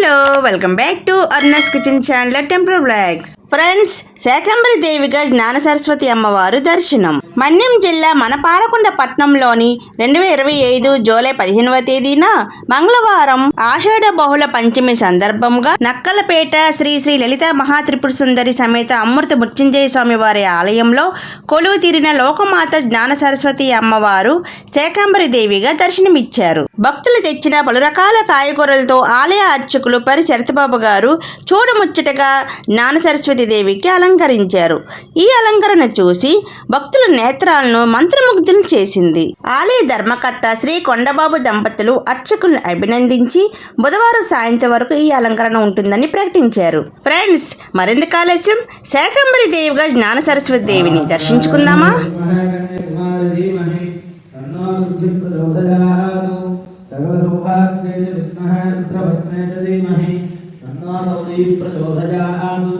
Hello welcome back to అర్నస్ kitchen channel temple vlogs friends Shakambari దేవిగా జ్ఞాన సరస్వతి అమ్మవారు దర్శనం. మన్యం జిల్లా మనపాలకొండ పట్నంలోని రెండు వేల ఇరవై ఐదు జూలై పదిహేనవ తేదీన మంగళవారం ఆషాఢ బహుళ పంచమి సందర్భంగా నక్కలపేట శ్రీ శ్రీ లలిత మహాత్రిపుర సుందరి సమేత అమృత మృత్యుంజయ స్వామి వారి ఆలయంలో కొలువు తీరిన లోకమాత జ్ఞాన సరస్వతి అమ్మవారు శాకంబరి దేవిగా దర్శనమిచ్చారు. భక్తులు తెచ్చిన పలు రకాల కాయగూరలతో ఆలయ అర్చకులు పరి శరతబాబు గారు చూడముచ్చటగా జ్ఞాన సరస్వతి దేవికి అలంకరించారు. ఈ అలంకరణ చూసి భక్తుల నేత్రాలను మంత్రముగ్ధులు చేసింది. ఆలయ ధర్మకర్త శ్రీ కొండబాబు దంపతులు అర్చకులను అభినందించి బుధవారం సాయంత్రం వరకు ఈ అలంకరణ ఉంటుందని ప్రకటించారు. ఫ్రెండ్స్ మరింత ఆలస్యం శాకంబరి దేవిగా జ్ఞాన సరస్వతి దేవిని దర్శించుకుందామా? చెప్పండి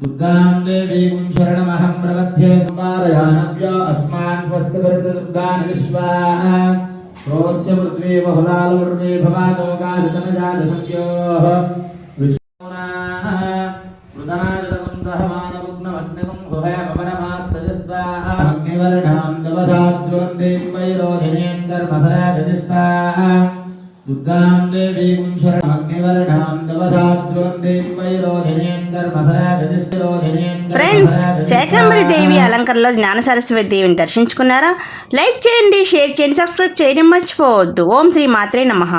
దుర్గాం దేవీం శరణమహం ప్రపద్యే సంపారయానవ్యో అస్మాన్ స్వస్తిభరిత దుర్గాన్ విశ్వాः రోస్య పృథ్వీ బహుళాలవృణే భవాతో కాలితనజాత సంయోః విశ్వనాః మృదనాజతం సహమానరుగ్నమగ్నికం గుహయమపరమాస్సజస్తాः అగ్నివర్ణాం దవసాజ్వలందేం ఫ్రెండ్స్ శాకంబరి దేవి అలంకరణలో జ్ఞాన సరస్వతి దేవిని దర్శించుకున్నారా? లైక్ చేయండి షేర్ చేయండి సబ్స్క్రైబ్ చేయడం మర్చిపోవద్దు. ఓం శ్రీ మాత్రే నమః.